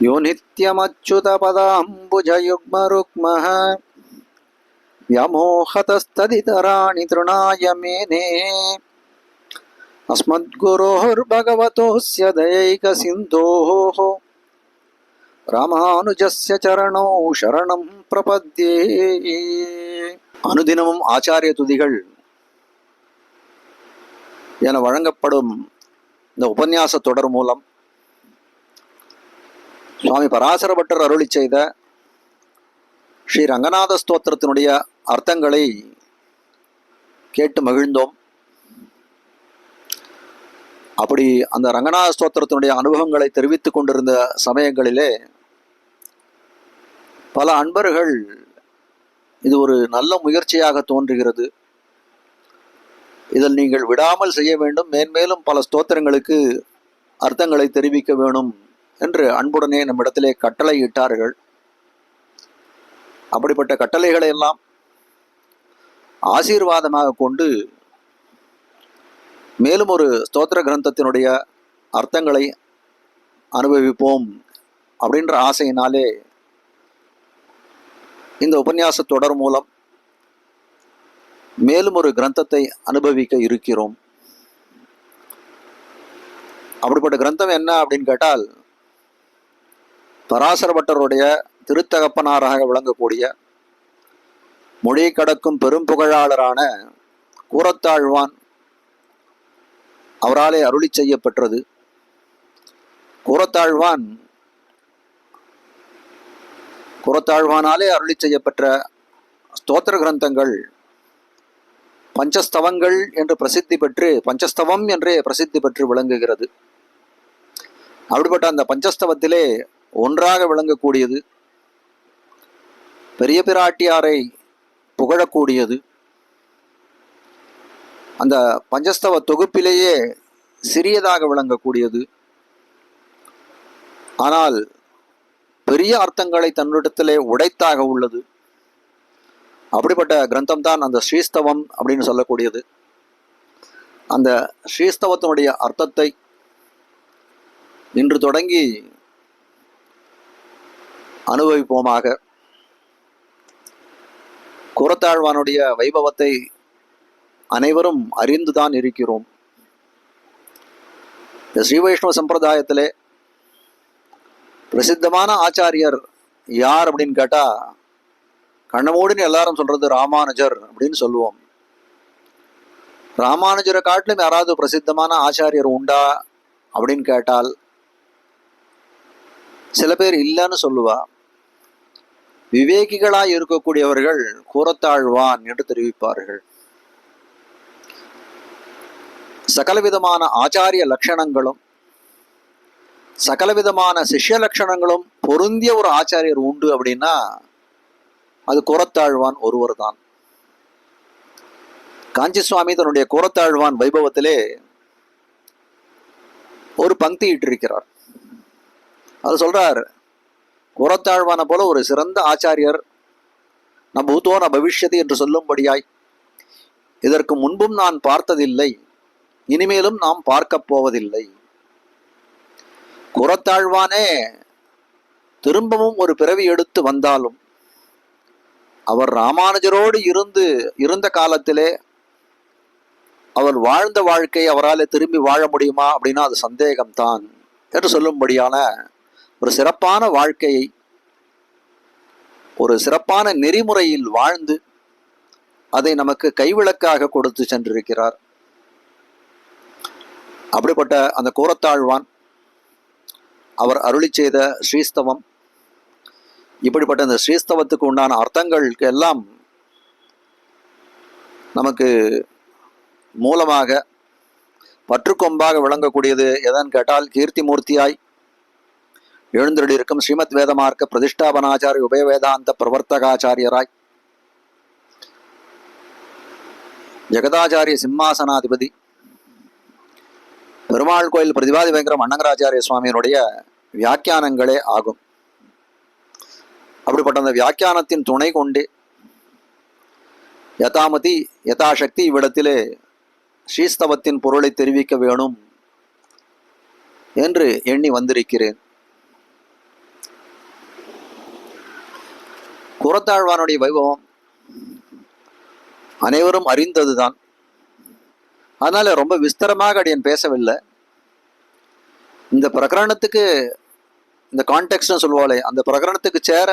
यो नित्यमच्युतपदाम्बुजयुग्मरुक्मः व्यामोहतस्तदितराणि तृणाय मेने अस्मद्गुरोर्भगवतोऽस्य दयैकसिन्धोः ராமானுஜஸ்ய சரணோ சரணம் பிரபத்யே அனுதினமும் ஆச்சாரிய துதிகள் என வழங்கப்படும் இந்த உபன்யாச தொடர் மூலம் சுவாமி பராசர பட்டர் அருளி செய்த ஸ்ரீ ரங்கநாத ஸ்தோத்திரத்தினுடைய அர்த்தங்களை கேட்டு மகிழ்ந்தோம். அப்படி அந்த ரங்கநாத ஸ்தோத்திரத்தினுடைய அனுபவங்களை தெரிவித்துக் கொண்டிருந்த சமயங்களிலே பல அன்பர்கள் இது ஒரு நல்ல முயற்சியாக தோன்றுகிறது. இதில் நீங்கள் விடாமல் செய்ய வேண்டும். மேன்மேலும் பல ஸ்தோத்திரங்களுக்கு அர்த்தங்களை தெரிவிக்க வேணும். என்று அன்புடனே நம்மிடத்திலே கட்டளை இட்டார்கள் அப்படிப்பட்ட கட்டளைகளை எல்லாம் ஆசீர்வாதமாக கொண்டு மேலும் ஒரு ஸ்தோத்திர கிரந்தத்தினுடைய அர்த்தங்களை அனுபவிப்போம் அப்படின்ற ஆசையினாலே இந்த உபன்யாச தொடர் மூலம் மேலும் ஒரு கிரந்தத்தை அனுபவிக்க இருக்கிறோம். அப்படிப்பட்ட கிரந்தம் என்ன அப்படின்னு கேட்டால் பராசர பட்டருடைய திருத்தகப்பனாராக விளங்கக்கூடிய மொழி கடக்கும் பெரும் புகழாளரான கூரத்தாழ்வான் அவராலே அருளி செய்யப்பெற்றது. கூரத்தாழ்வான் கூரத்தாழ்வானாலே அருளி செய்யப்பெற்ற ஸ்தோத்திர கிரந்தங்கள் பஞ்சஸ்தவங்கள் என்று பிரசித்தி பெற்று பஞ்சஸ்தவம் என்றே பிரசித்தி பெற்று விளங்குகிறது. அப்படிப்பட்ட அந்த பஞ்சஸ்தவத்திலே ஒன்றாக விளங்கக்கூடியது. பெரிய பிராட்டியாரை புகழக்கூடியது. அந்த பஞ்சஸ்தவ தொகுப்பிலேயே சிறியதாக விளங்கக்கூடியது. ஆனால் பெரிய அர்த்தங்களை தன்னிடத்திலே உடைத்தாக உள்ளது. அப்படிப்பட்ட கிரந்தம் தான் அந்த ஸ்ரீஸ்தவம் அப்படின்னு சொல்லக்கூடியது. அந்த ஸ்ரீஸ்தவத்தினுடைய அர்த்தத்தை இன்று தொடங்கி அனுபவிப்போமாக. குரத்தாழ்வானுடைய வைபவத்தை அனைவரும் அறிந்துதான் இருக்கிறோம். இந்த ஸ்ரீ வைஷ்ணவ சம்பிரதாயத்திலே பிரசித்தமான ஆச்சாரியர் யார் அப்படின்னு கேட்டா கண்ணமூடின்னு எல்லாரும் சொல்றது ராமானுஜர் அப்படின்னு சொல்லுவோம். ராமானுஜரை காட்டிலும் யாராவது பிரசித்தமான ஆச்சாரியர் உண்டா அப்படின்னு கேட்டால் சில பேர் இல்லைன்னு சொல்லுவா. விவேகிகளாய் இருக்கக்கூடியவர்கள் கூறத்தாழ்வான் என்று தெரிவிப்பார்கள். சகலவிதமான ஆச்சாரிய லட்சணங்களும் சகலவிதமான சிஷ்ய லட்சணங்களும் பொருந்திய ஒரு ஆச்சாரியர் உண்டு அப்படின்னா அது கூறத்தாழ்வான் ஒருவர் தான் காஞ்சி சுவாமி தன்னுடைய கூறத்தாழ்வான் வைபவத்திலே ஒரு பங்கி இட்டிருக்கிறார். அது சொல்றார் குரத்தாழ்வான போல ஒரு சிறந்த ஆச்சாரியர். நம் பூத்தோன ந பவிஷ்யதி என்று சொல்லும்படியாய். இதற்கு முன்பும் நான் பார்த்ததில்லை. இனிமேலும் நாம் பார்க்கப் போவதில்லை. குரத்தாழ்வானே திரும்பவும் ஒரு பிறவி எடுத்து வந்தாலும் அவர் ராமானுஜரோடு இருந்து இருந்த காலத்திலே அவர் வாழ்ந்த வாழ்க்கை அவரால் திரும்பி வாழ முடியுமா அப்படின்னா அது சந்தேகம்தான் என்று சொல்லும்படியான ஒரு சிறப்பான வாழ்க்கையை ஒரு சிறப்பான நெறிமுறையில் வாழ்ந்து அதை நமக்கு கைவிளக்காக கொடுத்து சென்றிருக்கிறார். அப்படிப்பட்ட அந்த கூரத்தாழ்வான் அவர் அருளி செய்த ஸ்ரீஸ்தவம் இப்படிப்பட்ட அந்த ஸ்ரீஸ்தவத்துக்கு உண்டான அர்த்தங்களுக்கு எல்லாம் நமக்கு மூலமாக பற்றுக்கொம்பாக விளங்கக்கூடியது எதன் கேட்டால் கீர்த்தி மூர்த்தியாய் எழுந்தருளி இருக்கும் ஸ்ரீமத் வேதமார்க்க பிரதிஷ்டாபனாச்சாரிய உபயவேதாந்த பிரவர்த்தகாச்சாரியராய் ஜெகதாச்சாரிய சிம்மாசனாதிபதி பெருமாள் கோயில் பிரதிபாதி பயங்கரம் அண்ணங்கராச்சாரிய சுவாமியினுடைய வியாக்கியானங்களே ஆகும். அப்படிப்பட்ட அந்த வியாக்கியானத்தின் துணை கொண்டு யதாமதி யதாசக்தி இவ்விடத்திலே ஸ்ரீஸ்தவத்தின் பொருளை தெரிவிக்க வேணும் என்று எண்ணி வந்திருக்கிறேன். புறத்தாழ்வானுடைய வைபவம் அனைவரும் அறிந்ததுதான். அதனால ரொம்ப விஸ்தரமாக அடியன் பேசவில்லை. இந்த பிரகரணத்துக்கு இந்த கான்டெக்ட்னு சொல்லுவாளே அந்த பிரகரணத்துக்கு சேர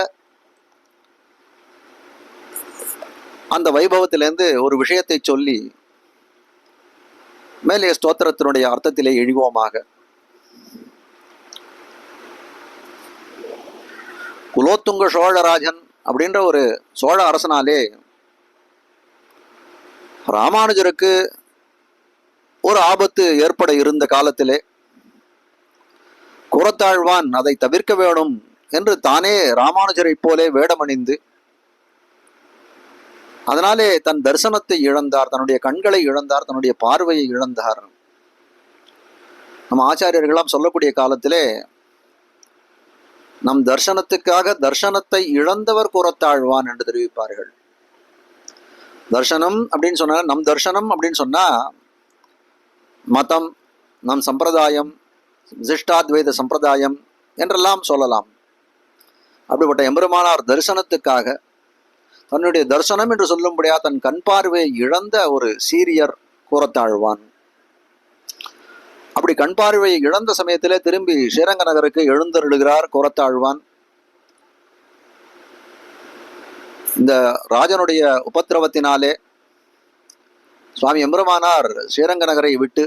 அந்த வைபவத்திலேருந்து ஒரு விஷயத்தை சொல்லி மேலே ஸ்தோத்திரத்தினுடைய அர்த்தத்திலே எழுவோமாக. குலோத்துங்க சோழராஜன் அப்படின்ற ஒரு சோழ அரசனாலே ராமானுஜருக்கு ஒரு ஆபத்து ஏற்பட இருந்த காலத்திலே குரத்தாழ்வான் அதை தவிர்க்க வேணும் என்று தானே ராமானுஜரைப் போலே வேடமணிந்து அதனாலே தன் தரிசனத்தை இழந்தார் தன்னுடைய கண்களை இழந்தார் தன்னுடைய பார்வையை இழந்தார். நம்ம ஆச்சாரியர்களாம் சொல்லக்கூடிய காலத்திலே நம் தர்சனத்துக்காக தர்சனத்தை இழந்தவர் கூறத்தாழ்வான் என்று தெரிவிப்பார்கள். தர்சனம் அப்படின்னு சொன்னா நம் தர்சனம் அப்படின்னு சொன்னா மதம் நம் சம்பிரதாயம் விசிஷ்டாத்வைத சம்பிரதாயம் என்றெல்லாம் சொல்லலாம். அப்படிப்பட்ட எம்பெருமானார் தரிசனத்துக்காக தன்னுடைய தரிசனம் என்று சொல்லும்படியா தன் கண் பார்வையை இழந்த ஒரு சீரியர் கூறத்தாழ்வான் அப்படி கண் பார்வையை இழந்த சமயத்திலே திரும்பி ஸ்ரீரங்க நகருக்கு எழுந்தருளுகிறார் கோரத்தாழ்வான். இந்த ராஜனுடைய உபத்திரவத்தினாலே சுவாமி எம்பெருமானார் ஸ்ரீரங்க நகரை விட்டு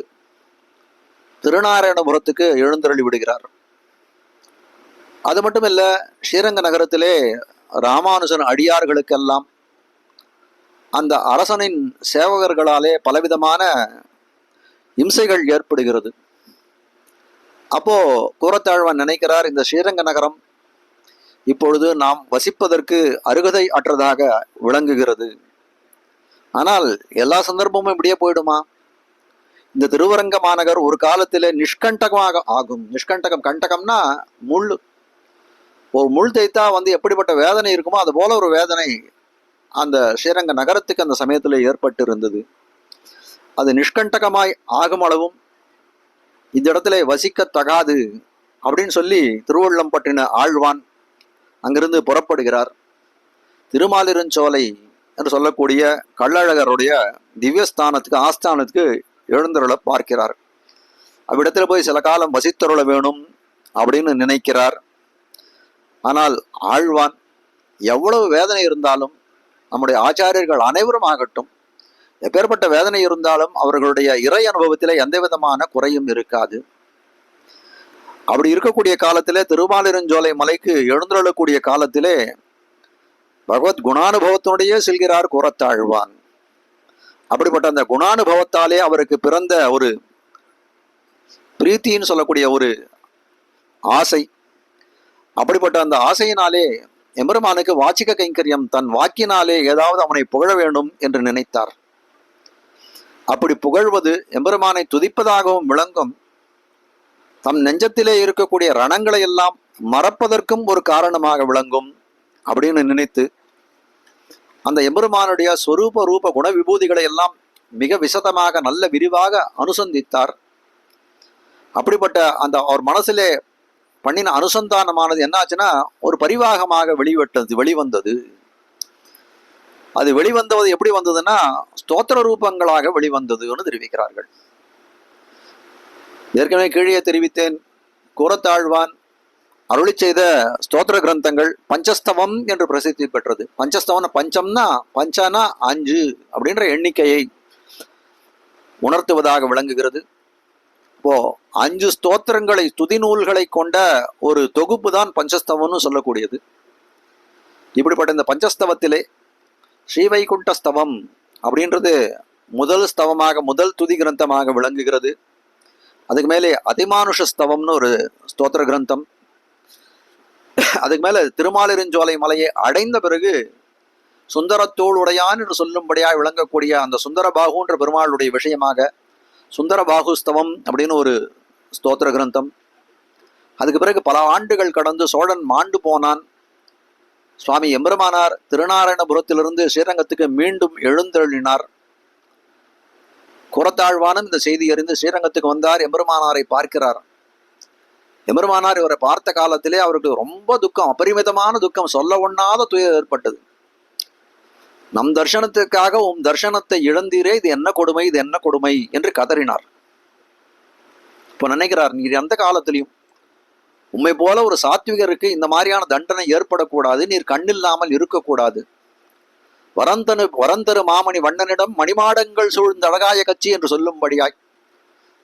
திருநாராயணபுரத்துக்கு எழுந்தருளி விடுகிறார். அது மட்டும் இல்லை ஸ்ரீரங்க நகரத்திலே ராமானுஜன் அடியார்களுக்கெல்லாம் அந்த அரசனின் சேவகர்களாலே பலவிதமான இம்சைகள் ஏற்படுகிறது. அப்போ கூறத்தாழ்வான் நினைக்கிறார் இந்த ஸ்ரீரங்க நகரம் இப்பொழுது நாம் வசிப்பதற்கு அருகதை அற்றதாக விளங்குகிறது. ஆனால் எல்லா சந்தர்ப்பமும் இப்படியே போயிடுமா? இந்த திருவரங்க மாநகர் ஒரு காலத்தில் நிஷ்கண்டகமாக ஆகும். நிஷ்கண்டகம் கண்டகம்னா முள். ஒரு முள் தைத்தா வந்து எப்படிப்பட்ட வேதனை இருக்குமோ அது போல ஒரு வேதனை அந்த ஸ்ரீரங்க நகரத்துக்கு அந்த சமயத்தில் ஏற்பட்டு இருந்தது அது நிஷ்கண்டகமாய் ஆகும் அளவும் இந்த இடத்துல வசிக்கத்தகாது அப்படின்னு சொல்லி திருவள்ளம்பட்டின ஆழ்வான் அங்கிருந்து புறப்படுகிறார். திருமாலிருஞ்சோலை என்று சொல்லக்கூடிய கள்ளழகருடைய திவ்யஸ்தானத்துக்கு ஆஸ்தானத்துக்கு எழுந்தருள பார்க்கிறார். அவ்விடத்தில் போய் சில காலம் வசித்தருள வேணும் அப்படின்னு நினைக்கிறார். ஆனால் ஆழ்வான் எவ்வளவு வேதனை இருந்தாலும் நம்முடைய ஆச்சாரியர்கள் அனைவரும் ஆகட்டும் எப்பேற்பட்ட வேதனை இருந்தாலும் அவர்களுடைய இறை அனுபவத்திலே எந்த விதமான குறையும் இருக்காது. அப்படி இருக்கக்கூடிய காலத்திலே திருமாலிருஞ்சோலை மலைக்கு எழுந்தருளக்கூடிய காலத்திலே பகவத் குணானுபவத்தினுடைய செல்கிறார் கூறத்தாழ்வான் அப்படிப்பட்ட அந்த குணானுபவத்தாலே அவருக்கு பிறந்த ஒரு பிரீத்தின்னு சொல்லக்கூடிய ஒரு ஆசை. அப்படிப்பட்ட அந்த ஆசையினாலே எம்பெருமானுக்கு வாச்சிக கைங்கரியம் தன் வாக்கினாலே ஏதாவது அவனை புகழ வேண்டும் என்று நினைத்தார். அப்படி புகழ்வது எம்பெருமானை துதிப்பதாகவும் விளங்கும். தம் நெஞ்சத்திலே இருக்கக்கூடிய ரணங்களை எல்லாம் மறப்பதற்கும் ஒரு காரணமாக விளங்கும் அப்படின்னு நினைத்து அந்த எம்பெருமானுடைய சொரூப ரூப குண விபூதிகளை எல்லாம் மிக விசதமாக நல்ல விரிவாக அனுசந்தித்தார். அப்படிப்பட்ட அந்த அவர் மனசிலே பண்ணின அனுசந்தானமானது என்னாச்சுன்னா ஒரு பரிவாகமாக வெளிவட்டது வெளிவந்தது. அது வெளிவந்தது எப்படி வந்ததுன்னா ஸ்தோத்திர ரூபங்களாக வெளிவந்ததுன்னு தெரிவிக்கிறார்கள். ஏற்கனவே கீழே தெரிவித்தேன் கூறத்தாழ்வான் அருளி செய்த ஸ்தோத்திர கிரந்தங்கள் பஞ்சஸ்தவம் என்று பிரசித்தி பெற்றது. பஞ்சஸ்தவம் பஞ்சம்னா பஞ்சனா அஞ்சு அப்படின்ற எண்ணிக்கையை உணர்த்துவதாக விளங்குகிறது. இப்போ அஞ்சு ஸ்தோத்திரங்களை துதி நூல்களை கொண்ட ஒரு தொகுப்பு தான் பஞ்சஸ்தவம்னு சொல்லக்கூடியது. இப்படிப்பட்ட இந்த பஞ்சஸ்தவத்திலே ஸ்ரீவைகுண்ட ஸ்தவம் அப்படின்றது முதல் ஸ்தவமாக முதல் துதி கிரந்தமாக விளங்குகிறது. அதுக்கு மேலே அதிமானுஷ ஸ்தவம்னு ஒரு ஸ்தோத்திர கிரந்தம். அதுக்கு மேலே திருமாலிருஞ்சோலை மலையை அடைந்த பிறகு சுந்தரத்தோள் உடையான் என்று சொல்லும்படியாக விளங்கக்கூடிய அந்த சுந்தரபாகுன்ற பெருமாளுடைய விஷயமாக சுந்தரபாகுஸ்தவம் அப்படின்னு ஒரு ஸ்தோத்திர கிரந்தம். அதுக்கு பிறகு பல ஆண்டுகள் கடந்து சோழன் மாண்டு போனான். சுவாமி எம்பெருமானார் திருநாராயணபுரத்திலிருந்து ஸ்ரீரங்கத்துக்கு மீண்டும் எழுந்தருளினார். குரத்தாழ்வானும் இந்த செய்தி அறிந்து ஸ்ரீரங்கத்துக்கு வந்தார் எம்பெருமானாரை பார்க்கிறார். எம்பெருமானார் இவரை பார்த்த காலத்திலே அவருக்கு ரொம்ப துக்கம் அபரிமிதமான துக்கம் சொல்ல ஒண்ணாத துயர் ஏற்பட்டது. நம் தர்சனத்துக்காக உம் தர்சனத்தை இழந்தீரே இது என்ன கொடுமை இது என்ன கொடுமை என்று கதறினார். இப்போ நினைக்கிறார் நீர் எந்த காலத்திலையும் உண்மை போல ஒரு சாத்விகருக்கு இந்த மாதிரியான தண்டனை ஏற்படக்கூடாது நீர் கண்ணில்லாமல் இருக்கக்கூடாது. வரந்தனு வரந்தரு மாமணி வண்ணனிடம் மணிமாடங்கள் சூழ்ந்த அழகாய கட்சி என்று சொல்லும்படியாய்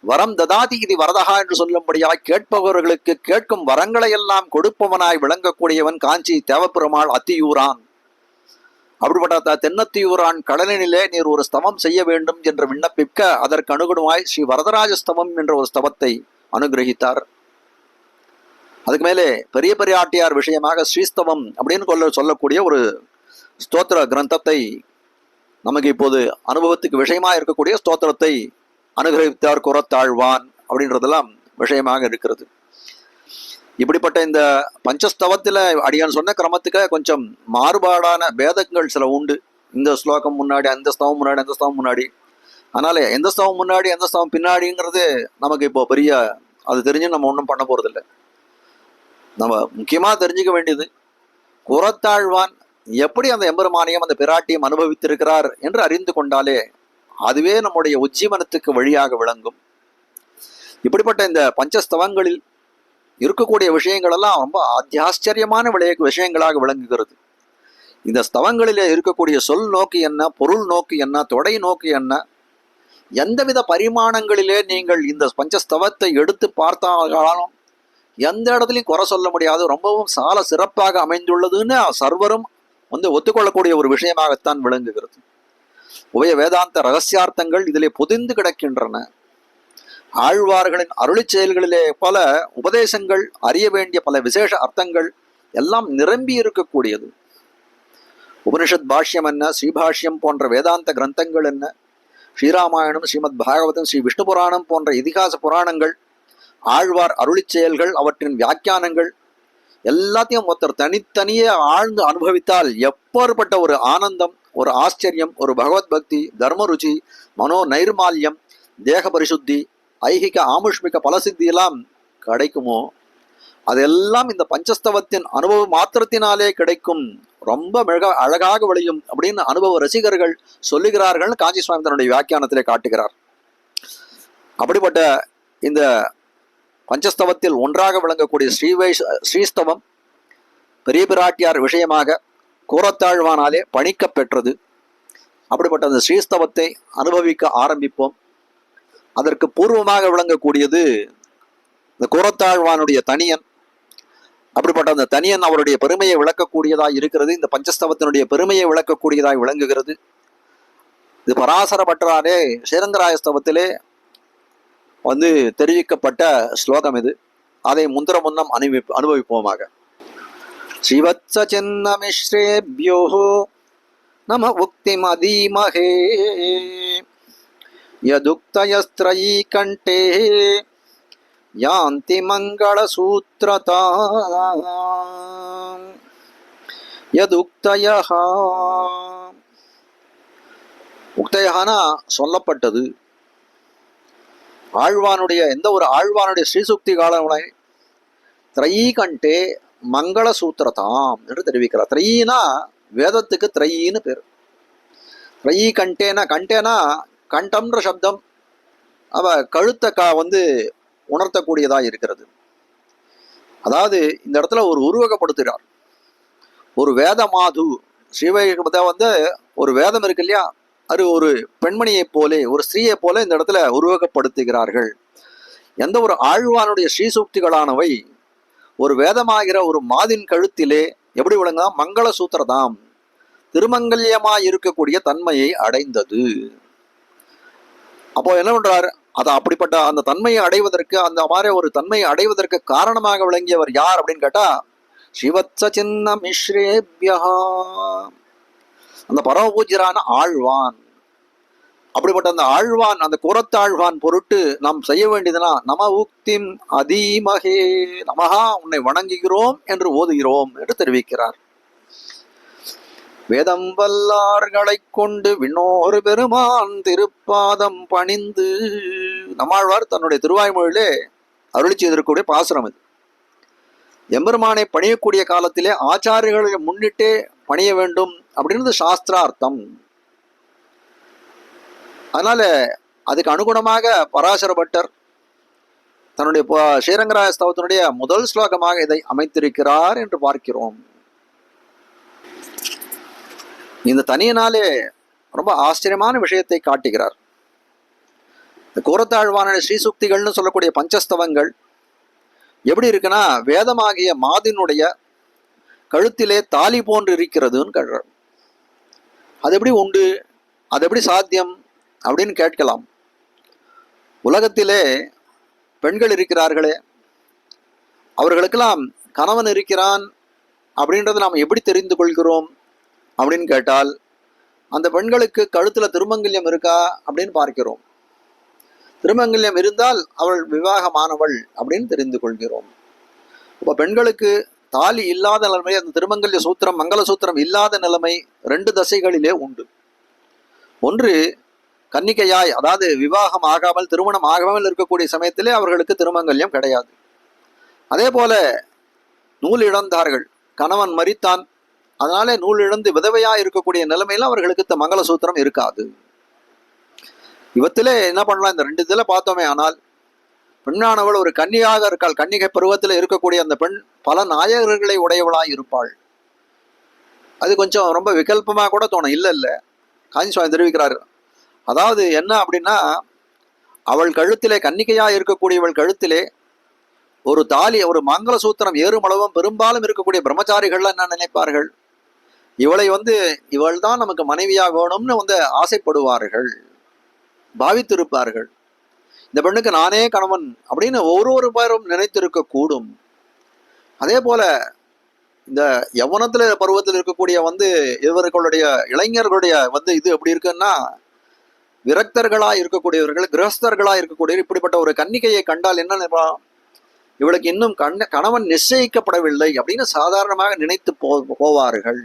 வரம் ததாதி இது வரதகா என்று சொல்லும்படியாய் கேட்பவர்களுக்கு கேட்கும் வரங்களை எல்லாம் கொடுப்பவனாய் விளங்கக்கூடியவன் காஞ்சி தேவப்பெருமாள் அத்தியூரான். அப்படிப்பட்ட தென்னத்தியூரான் கடலினிலே நீர் ஒரு ஸ்தவம் செய்ய வேண்டும் என்று விண்ணப்பிக்க அதற்கு அனுகுணமாய் ஸ்ரீ வரதராஜ ஸ்தவம் என்ற ஒரு ஸ்தவத்தை அனுகிரகித்தார். அதுக்கு மேலே பெரிய பெரிய ஆட்டியார் விஷயமாக ஸ்ரீஸ்தவம் அப்படின்னு கொள்ள சொல்லக்கூடிய ஒரு ஸ்தோத்திர கிரந்தத்தை நமக்கு இப்போது அனுபவத்துக்கு விஷயமா இருக்கக்கூடிய ஸ்தோத்திரத்தை அனுகிரகித்தார் குரத்தாழ்வான் அப்படின்றதெல்லாம் விஷயமாக இருக்கிறது. இப்படிப்பட்ட இந்த பஞ்சஸ்தவத்தில் அடியான் சொன்ன கிரமத்துக்கு கொஞ்சம் மாறுபாடான பேதங்கள் சில உண்டு. இந்த ஸ்லோகம் முன்னாடி அந்த ஸ்தவம் முன்னாடி அந்த ஸ்தவம் முன்னாடி. அதனால எந்த ஸ்தவம் முன்னாடி எந்த ஸ்தவம் பின்னாடிங்கிறது நமக்கு இப்போ பெரிய அது தெரிஞ்சு நம்ம ஒன்றும் பண்ண போறதில்லை. நம்ம முக்கியமாக தெரிஞ்சுக்க வேண்டியது குரத்தாழ்வான் எப்படி அந்த எம்பெருமானையும் அந்த பிராட்டியும் அனுபவித்திருக்கிறார் என்று அறிந்து கொண்டாலே அதுவே நம்முடைய உஜ்ஜீவனத்துக்கு வழியாக விளங்கும். இப்படிப்பட்ட இந்த பஞ்சஸ்தவங்களில் இருக்கக்கூடிய விஷயங்கள் எல்லாம் ரொம்ப அத்தியாச்சரியமான விளைய விஷயங்களாக விளங்குகிறது. இந்த ஸ்தவங்களிலே இருக்கக்கூடிய சொல் நோக்கு என்ன பொருள் நோக்கு என்ன தொடை நோக்கு என்ன எந்தவித பரிமாணங்களிலே நீங்கள் இந்த பஞ்சஸ்தவத்தை எடுத்து பார்த்தாலும் எந்த இடத்துலையும் குறை சொல்ல முடியாது. ரொம்பவும் சால சிறப்பாக அமைந்துள்ளதுன்னு சர்வரும் வந்து ஒத்துக்கொள்ளக்கூடிய ஒரு விஷயமாகத்தான் விளங்குகிறது. உபய வேதாந்த ரகசியார்த்தங்கள் இதிலே பொதிந்து கிடக்கின்றன. ஆழ்வார்களின் அருளி செயல்களிலே பல உபதேசங்கள் அறிய வேண்டிய பல விசேஷ அர்த்தங்கள் எல்லாம் நிரம்பி இருக்கக்கூடியது. உபனிஷத் பாஷ்யம் என்ன? ஸ்ரீபாஷ்யம் போன்ற வேதாந்த கிரந்தங்கள் என்ன? ஸ்ரீராமாயணம் ஸ்ரீமத் பாகவதம் ஸ்ரீ விஷ்ணு புராணம் போன்ற இதிகாச புராணங்கள் ஆழ்வார் அருளி செயல்கள் அவற்றின் வியாக்கியானங்கள் எல்லாத்தையும் ஒருத்தர் தனித்தனியே ஆழ்ந்து அனுபவித்தால் எப்பேற்பட்ட ஒரு ஆனந்தம் ஒரு ஆச்சரியம் ஒரு பகவத் பக்தி தர்ம ருச்சி மனோ நைர்மால்யம் தேக பரிசுத்தி ஐகிக ஆமுஷ்மிக பலசித்தியெல்லாம் கிடைக்குமோ? அதெல்லாம் இந்த பஞ்சஸ்தவத்தின் அனுபவ மாத்திரத்தினாலே கிடைக்கும். ரொம்ப மிக அழகாக விளையும் அப்படின்னு அனுபவ ரசிகர்கள் சொல்லுகிறார்கள் காஞ்சி சுவாமி தன்னுடைய வியாக்கியானத்திலே காட்டுகிறார். அப்படிப்பட்ட இந்த பஞ்சஸ்தவத்தில் ஒன்றாக விளங்கக்கூடிய ஸ்ரீவை ஸ்ரீஸ்தவம் பெரிய பிராட்டியார் விஷயமாக கூறத்தாழ்வானாலே பணிக்கப் பெற்றது அப்படிப்பட்ட அந்த ஸ்ரீஸ்தவத்தை அனுபவிக்க ஆரம்பிப்போம். அதற்கு பூர்வமாக விளங்கக்கூடியது இந்த கூறத்தாழ்வானுடைய தனியன். அப்படிப்பட்ட அந்த தனியன் அவருடைய பெருமையை விளக்கக்கூடியதாக இருக்கிறது. இந்த பஞ்சஸ்தவத்தினுடைய பெருமையை விளக்கக்கூடியதாக விளங்குகிறது. இது பராசர பற்றாரே ஸ்ரீரங்கராயஸ்தவத்திலே வந்து தெரிவிக்கப்பட்ட ஸ்லோகம் இது. அதை முந்திர முன்னம் அனுபவி அனுபவிப்போமாக. ஸ்ரீவத்ச சின்ன மிஸ்ரேபியோ நம உக்திமதீமஹே யதுக்தயஸ்திரயீ கண்டே யாந்தி மங்களசூத்ரதா யதுக்தயா உக்தயானா சொல்லப்பட்டது. ஆழ்வானுடைய எந்த ஒரு ஆழ்வானுடைய ஸ்ரீசுக்தி காலங்களை திரையீ கண்டே மங்கள சூத்திரதாம் என்று தெரிவிக்கிறார். திரையினா வேதத்துக்கு திரையின்னு பேர். திரையீ கண்டேனா கண்டேனா கண்டம்ன்ற சப்தம் அவ கழுத்தை கா வந்து உணர்த்தக்கூடியதா இருக்கிறது. அதாவது இந்த இடத்துல ஒரு உருவகப்படுத்துகிறார். ஒரு வேத மாது ஸ்ரீவைகுமத வந்து ஒரு வேதம் இருக்கு இல்லையா? அது ஒரு பெண்மணியைப் போலே ஒரு ஸ்திரீயைப் போல இந்த இடத்துல உருவகப்படுத்துகிறார்கள். எந்த ஒரு ஆழ்வானுடைய ஸ்ரீசூக்திகளானவை ஒரு வேதமாகிற ஒரு மாதின் கழுத்திலே எப்படி விளங்கா மங்கள சூத்திரதாம் திருமங்கல்யமாய் இருக்கக்கூடிய தன்மையை அடைந்தது. அப்போ என்ன பண்றார்? அது அப்படிப்பட்ட அந்த தன்மையை அடைவதற்கு அந்த மாதிரி ஒரு தன்மையை அடைவதற்கு காரணமாக விளங்கியவர் யார் அப்படின்னு கேட்டா சிவத்ச சின்ன மிஸ்ரேபியா அந்த பரமபூஜ்யரான ஆழ்வான். அப்படிப்பட்ட அந்த ஆழ்வான் அந்த குரத்தாழ்வான் பொருட்டு நாம் செய்ய வேண்டியதுனா நம உக்திம் அதீமகே நமஹா உன்னை வணங்குகிறோம் என்று ஓதுகிறோம் என்று தெரிவிக்கிறார். வேதம் வல்லார்களைக் கொண்டு விண்ணோரு பெருமான் திருப்பாதம் பணிந்து நம்மாழ்வார் தன்னுடைய திருவாய்மொழியிலே அருளி செய்திருக்கக்கூடிய பாசுரம் இது. எம்பெருமானை பணியக்கூடிய காலத்திலே ஆச்சாரியர்களை முன்னிட்டே பணிய வேண்டும் அப்படின்றது சாஸ்திரார்த்தம். அதனால அதுக்கு அனுகுணமாக பராசர பட்டர் தன்னுடைய ஸ்ரீரங்கராய ஸ்தவத்தினுடைய முதல் ஸ்லோகமாக இதை அமைத்திருக்கிறார் என்று பார்க்கிறோம். இந்த தனியினாலே ரொம்ப ஆச்சரியமான விஷயத்தை காட்டுகிறார். கூரத்தாழ்வான ஸ்ரீசுக்திகள்னு சொல்லக்கூடிய பஞ்சஸ்தவங்கள் எப்படி இருக்குன்னா வேதமாகிய மாதினுடைய கழுத்திலே தாலி போன்று இருக்கிறதுன்னு கழுறார் அது எப்படி உண்டு? அது எப்படி சாத்தியம்? அப்படின்னு கேட்கலாம். உலகத்திலே பெண்கள் இருக்கிறார்களே அவர்களுக்கெல்லாம் கணவன் இருக்கிறான் அப்படின்றத நாம் எப்படி தெரிந்து கொள்கிறோம் அப்படின்னு கேட்டால் அந்த பெண்களுக்கு கழுத்தில் திருமங்கல்யம் இருக்கா அப்படின்னு பார்க்கிறோம். திருமங்கல்யம் இருந்தால் அவள் விவாகமானவள் அப்படின்னு தெரிந்து கொள்கிறோம். இப்போ பெண்களுக்கு தாலி இல்லாத நிலைமை அந்த திருமங்கல்ய சூத்திரம் மங்கள சூத்திரம் இல்லாத நிலைமை ரெண்டு தசைகளிலே உண்டு. ஒன்று கன்னிகையாய் அதாவது விவாகம் ஆகாமல் திருமணம் ஆகாமல் இருக்கக்கூடிய சமயத்திலே அவர்களுக்கு திருமங்கல்யம் கிடையாது. அதே போல நூல் இழந்தார்கள். கணவன் மறித்தான் அதனாலே நூல் இழந்து விதவையா இருக்கக்கூடிய நிலைமையில அவர்களுக்கு இந்த மங்கள சூத்திரம் இருக்காது. இவத்திலே என்ன பண்ணலாம்? இந்த ரெண்டு இதில் பார்த்தோமே ஆனால் பெண்ணானவள் ஒரு கன்னியாக இருக்காள். கன்னிகை பருவத்தில் இருக்கக்கூடிய அந்த பெண் பல நாயகர்களை உடையவளாய் இருப்பாள். அது கொஞ்சம் ரொம்ப விகல்பமாக கூட தோணும். இல்லை இல்லை. காஞ்சி சுவாமி தெரிவிக்கிறார். அதாவது என்ன அப்படின்னா அவள் கழுத்திலே கன்னிகையாக இருக்கக்கூடியவள் கழுத்திலே ஒரு தாலி ஒரு மங்கள சூத்திரம் ஏறுமளவும் பெரும்பாலும் இருக்கக்கூடிய பிரம்மச்சாரிகள்லாம் என்ன நினைப்பார்கள்? இவளை வந்து இவள் தான் நமக்கு மனைவியாக வேணும்னு வந்து ஆசைப்படுவார்கள். பாவித்திருப்பார்கள். இந்த பெண்ணுக்கு நானே கணவன் அப்படின்னு ஒரு ஒரு பேரும் நினைத்திருக்க கூடும் அதே போல இந்த யவனத்தில் பருவத்தில் இருக்கக்கூடிய வந்து இவர்களுடைய இளைஞர்களுடைய வந்து இது எப்படி இருக்குன்னா விரக்தர்களா இருக்கக்கூடியவர்கள் கிரகஸ்தர்களா இருக்கக்கூடிய இப்படிப்பட்ட ஒரு கன்னிகையை கண்டால் என்ன நினைப்பான் இவளுக்கு இன்னும் கண்ண கணவன் நிச்சயிக்கப்படவில்லை அப்படின்னு சாதாரணமாக நினைத்து போ போவார்கள்.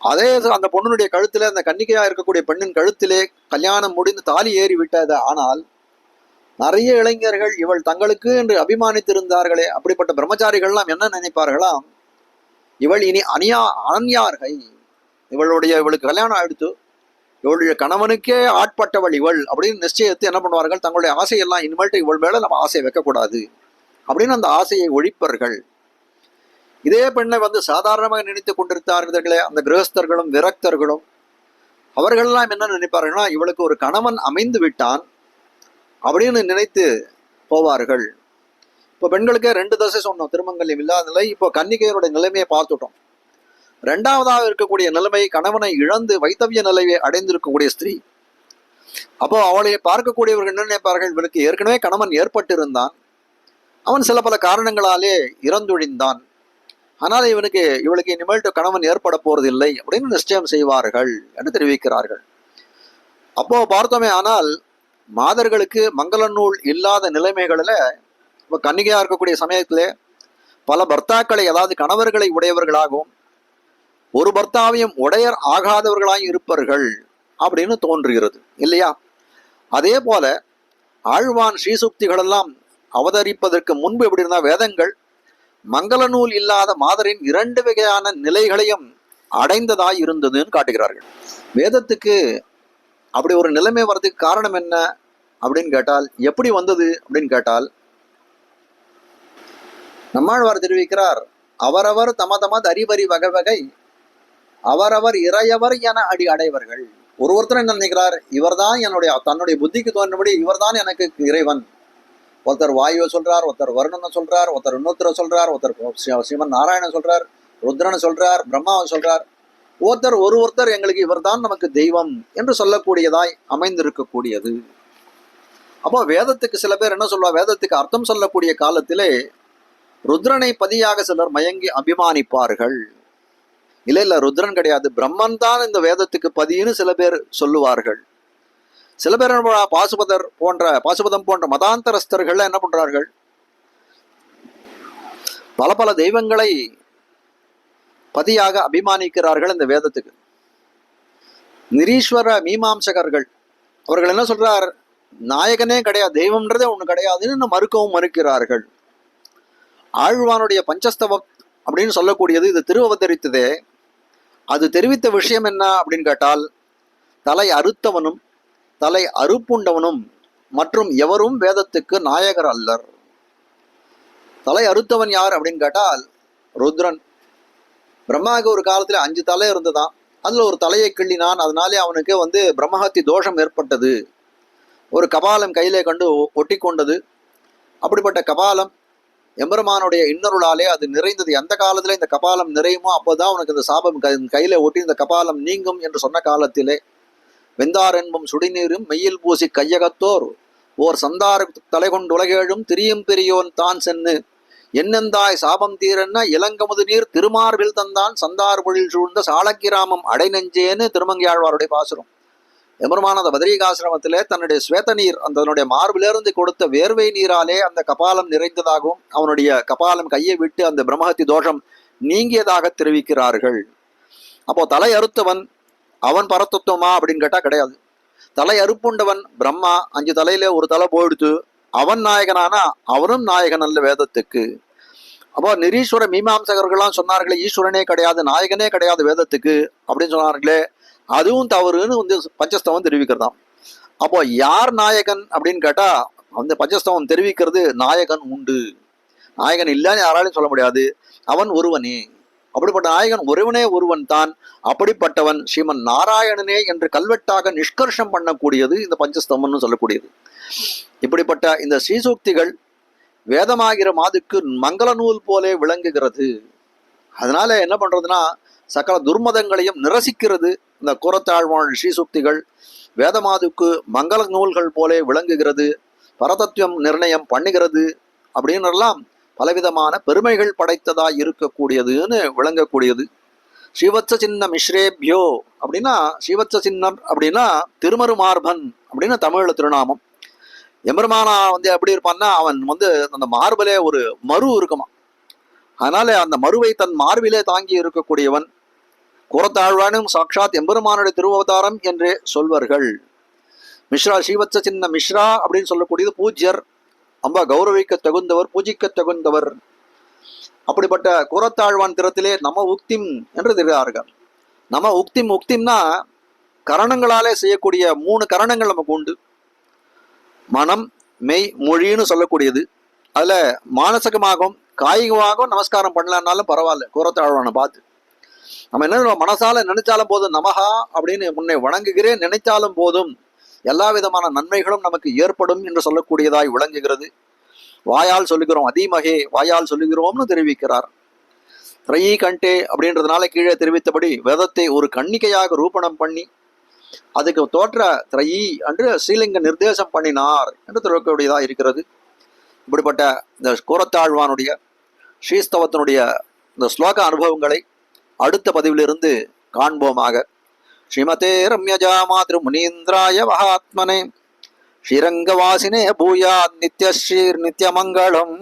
அதே அந்த பொண்ணுடைய கழுத்தில் அந்த கன்னிகையா இருக்கக்கூடிய பெண்ணின் கழுத்திலே கல்யாணம் முடிந்து தாலி ஏறி விட்டது ஆனால் நிறைய இளைஞர்கள் இவள் தங்களுக்கு என்று அபிமானித்திருந்தார்களே. அப்படிப்பட்ட பிரம்மச்சாரிகள்லாம் என்ன நினைப்பார்களாம் இவள் இனி அனியா அனன்யார்கை. இவளுடைய இவளுக்கு கல்யாணம் ஆயிடுத்து இவளுடைய கணவனுக்கே ஆட்பட்டவள் இவள் அப்படின்னு நிச்சயத்தை என்ன பண்ணுவார்கள்? தங்களுடைய ஆசையெல்லாம் இனிமேல்ட்டு இவள் மேல நம்ம ஆசையை வைக்கக்கூடாது அப்படின்னு அந்த ஆசையை ஒழிப்பார்கள். இதே பெண்ணை வந்து சாதாரணமாக நினைத்து கொண்டிருந்தார்களே அந்த கிரகஸ்தர்களும் விரக்தர்களும். அவர்களெல்லாம் என்ன நினைப்பார்கள்னா இவளுக்கு ஒரு கணவன் அமைந்து விட்டான். அப்படின்னு நினைத்து போவார்கள். இப்போ பெண்களுக்கே ரெண்டு தசை சொன்னோம் திருமங்கல்யம் இல்லாத நிலை. இப்போ கன்னிகையனுடைய நிலைமையை பார்த்துட்டோம். ரெண்டாவதாக இருக்கக்கூடிய நிலைமை கணவனை இழந்து வைத்தவிய நிலையை அடைந்திருக்கக்கூடிய ஸ்திரீ. அப்போ அவளை பார்க்கக்கூடியவர்கள் என்ன நினைப்பார்கள்? இவளுக்கு ஏற்கனவே கணவன் ஏற்பட்டிருந்தான். அவன் சில பல காரணங்களாலே இறந்துழிந்தான். ஆனால் இவனுக்கு இவளுக்கு இனிமேல்ட்டு கணவன் ஏற்பட போறதில்லை அப்படின்னு நிச்சயம் செய்வார்கள் என்று தெரிவிக்கிறார்கள். அப்போ பார்த்தோமே ஆனால் மாதர்களுக்கு மங்கள நூல் இல்லாத நிலைமைகளில் இப்போ கன்னிகையாக இருக்கக்கூடிய சமயத்தில் பல பர்த்தாக்களை அதாவது கணவர்களை உடையவர்களாகவும் ஒரு பர்த்தாவையும் உடையர் ஆகாதவர்களாயும் இருப்பார்கள் அப்படின்னு தோன்றுகிறது இல்லையா? அதே போல ஆழ்வான் ஸ்ரீசுக்திகளெல்லாம் அவதரிப்பதற்கு முன்பு எப்படி இருந்தால் வேதங்கள் மங்கள நூல் இல்லாத மாதரின் இரண்டு வகையான நிலைகளையும் அடைந்ததாய் இருந்ததுன்னு காட்டுகிறார்கள். வேதத்துக்கு அப்படி ஒரு நிலைமை வர்றதுக்கு காரணம் என்ன அப்படின்னு கேட்டால் எப்படி வந்தது அப்படின்னு கேட்டால் நம்மாழ்வார் தெரிவிக்கிறார் அவரவர் தம தமது அறிவறி வகை வகை அவரவர் இறையவர் என அடி அடைவர்கள். ஒரு ஒருத்தர் என்ன நினைக்கிறார் இவர்தான் என்னுடைய தன்னுடைய புத்திக்கு தோன்றபடி இவர்தான் எனக்கு இறைவன். ஒருத்தர் வாயுவை சொல்றார் ஒருத்தர் வருணனை சொல்றார் ஒருத்தர் இன்னொருத்தரை சொல்றார் ஒருத்தர் சிவன் நாராயணன் சொல்றார் ருத்ரனை சொல்றார் பிரம்மாவை சொல்றார். ஒருத்தர் ஒரு ஒருத்தர் எங்களுக்கு இவர்தான் நமக்கு தெய்வம் என்று சொல்லக்கூடியதாய் அமைந்திருக்கக்கூடியது. அப்போ வேதத்துக்கு சில பேர் என்ன சொல்லுவா? வேதத்துக்கு அர்த்தம் சொல்லக்கூடிய காலத்திலே ருத்ரனை பதியாக சிலர் மயங்கி அபிமானிப்பார்கள். இல்லை இல்லை ருத்ரன் கிடையாது. பிரம்மன் தான் இந்த வேதத்துக்கு பதின்னு சில பேர் சொல்லுவார்கள். சில பேர் என்ன பாசுபதர் போன்ற பாசுபதம் போன்ற மதாந்தரஸ்தர்கள் என்ன பண்றார்கள்? பல பல தெய்வங்களை பதியாக அபிமானிக்கிறார்கள் இந்த வேதத்துக்கு. நிரீஸ்வர மீமாம்சகர்கள் அவர்கள் என்ன சொல்றார்? நாயகனே கிடையாது தெய்வம்ன்றதே ஒன்று கிடையாதுன்னு மறுக்கவும் மறுக்கிறார்கள். ஆழ்வானுடைய பஞ்சஸ்தவம் அப்படின்னு சொல்லக்கூடியது இது திருவவதரித்ததே அது தெரிவித்த விஷயம் என்ன அப்படின்னு கேட்டால் தலை அறுத்தவனும் தலை அறுப்புண்டவனும் மற்றும் எவரும் வேதத்துக்கு நாயகர் அல்லர். தலை அறுத்தவன் யார் அப்படின்னு கேட்டால் ருத்ரன். பிரம்மாவுக்கு ஒரு காலத்துல அஞ்சு தலை இருந்ததான் அதுல ஒரு தலையை கிள்ளினான். அதனாலே அவனுக்கு வந்து பிரம்மஹத்தி தோஷம் ஏற்பட்டது. ஒரு கபாலம் கையிலே கண்டு ஒட்டி கொண்டது அப்படிப்பட்ட கபாலம் எம்பெருமானுடைய இன்னொருளாலே அது நிறைந்தது. எந்த காலத்துல இந்த கபாலம் நிறையுமோ அப்போதான் உனக்கு இந்த சாபம் கையில ஒட்டி இந்த கபாலம் நீங்கும் என்று சொன்ன காலத்திலே. வெந்தார் என்பும் சுடிநீரும் மெய்யில் பூசி கையகத்தோர். ஓர் சந்தார தலை கொண்டு உலகேழும் திரியும் பெரியோன் தான் சென்னு. என்னெந்தாய் சாபம் தீரன்னா இளங்கமுது நீர் திருமார்பில் தந்தான் சந்தார் பொழில் சூழ்ந்த சாளக்கிராமம் அடைநெஞ்சேன்னு திருமங்கியாழ்வாருடைய பாசுரம். எம்பெருமான அந்த தன்னுடைய ஸ்வேத நீர் அந்த தன்னுடைய மார்பிலிருந்து கொடுத்த வேர்வை நீராலே அந்த கபாலம் நிறைந்ததாகவும் அவனுடைய கபாலம் கையை விட்டு அந்த பிரம்மஹத்தி தோஷம் நீங்கியதாக தெரிவிக்கிறார்கள். அப்போ தலை அறுத்தவன் அவன் பரத்தத்துவமா அப்படின்னு கேட்டா கிடையாது. தலை அறுப்புண்டவன் பிரம்மா அஞ்சு தலையில ஒரு தலை போயிடுத்து அவன் நாயகனானா? அவனும் நாயகன் அல்ல வேதத்துக்கு. அப்போ நிரீஸ்வர மீமாம்சகர்கள்லாம் சொன்னார்களே ஈஸ்வரனே கிடையாது நாயகனே கிடையாது வேதத்துக்கு அப்படின்னு சொன்னார்களே அதுவும் தவறுன்னு வந்து பஞ்சஸ்தவம் தெரிவிக்கிறதாம். அப்போ யார் நாயகன் அப்படின்னு கேட்டா அந்த பஞ்சஸ்தவம் தெரிவிக்கிறது நாயகன் உண்டு. நாயகன் இல்லைன்னு யாராலையும் சொல்ல முடியாது. அவன் ஒருவனே. அப்படிப்பட்ட நாயகன் ஒருவனே ஒருவன் தான். அப்படிப்பட்டவன் ஸ்ரீமன் நாராயணனே என்று கல்வெட்டாக நிஷ்கர்ஷம் பண்ணக்கூடியது இந்த பஞ்சஸ்தம்பம்னு சொல்லக்கூடியது. இப்படிப்பட்ட இந்த ஸ்ரீசூக்திகள் வேதமாகிற மாதுக்கு மங்கள நூல் போலே விளங்குகிறது. அதனால என்ன பண்றதுன்னா சகல துர்மதங்களையும் நிரசிக்கிறது இந்த கூறத்தாழ்வான ஸ்ரீசூக்திகள். வேதமாதுக்கு மங்கள நூல்கள் போலே விளங்குகிறது பரதத்துவம் நிர்ணயம் பண்ணுகிறது அப்படின்னெல்லாம் பலவிதமான பெருமைகள் படைத்ததாய் இருக்கக்கூடியதுன்னு விளங்கக்கூடியது. ஸ்ரீவத்ச சின்ன மிஸ்ரேபியோ அப்படின்னா ஸ்ரீவத்ச சின்னம் அப்படின்னா திருமருமார்பன் அப்படின்னு தமிழ திருநாமம். எம்பெருமானா வந்து எப்படி இருப்பான்னா அவன் வந்து அந்த மார்பிலே ஒரு மரு இருக்குமா. அதனால அந்த மருவை தன் மார்பிலே தாங்கி இருக்கக்கூடியவன். குரத்தாழ்வானும் சாட்சாத் எம்பெருமானுடைய திருவவதாரம் என்று சொல்வார்கள். மிஸ்ரா ஸ்ரீவத்ச சின்ன மிஸ்ரா அப்படின்னு சொல்லக்கூடியது பூஜ்யர். ரொம்ப கௌரவிக்க தகுந்தவர் பூஜிக்க தகுந்தவர். அப்படிப்பட்ட குரத்தாழ்வான் திறத்திலே நம உக்திம் என்று திருகிறார்கள். நம உக்திம் உக்திம்னா கரணங்களாலே செய்யக்கூடிய மூணு கரணங்கள் நமக்கு உண்டு. மனம் மெய் மொழின்னு சொல்லக்கூடியது. அதில் மானசகமாகவும் காய்கமாகவும் நமஸ்காரம் பண்ணலான்னாலும் பரவாயில்ல குரத்தாழ்வானை பார்த்து. நம்ம என்ன மனசால நினைச்சாலும் போதும் நமகா அப்படின்னு உன்னை வணங்குகிறேன் நினைச்சாலும் போதும். எல்லா விதமான நன்மைகளும் நமக்கு ஏற்படும் என்று சொல்லக்கூடியதாய் விளங்குகிறது. வாயால் சொல்லுகிறோம் அதீமகே வாயால் சொல்லுகிறோம்னு தெரிவிக்கிறார். திரையி கண்டே அப்படின்றதுனால கீழே தெரிவித்தபடி வேதத்தை ஒரு கன்னிகையாக ரூபணம் பண்ணி அதுக்கு தோற்ற திரையி என்று ஸ்ரீலிங்க நிர்தேசம் பண்ணினார் என்று தெரிவிக்கக்கூடியதாக இருக்கிறது. இப்படிப்பட்ட இந்த கூரத்தாழ்வானுடைய ஸ்ரீஸ்தவத்தினுடைய இந்த ஸ்லோக அனுபவங்களை அடுத்த பதிவிலிருந்து காண்போமாக. ஸ்ரீமதே ரம்யஜா மாத்ரு முனீந்திராய மகாத்மனே. ஸ்ரீரங்கவாசினே பூயாத் நித்யஸ்ரீர் நித்யமங்களம்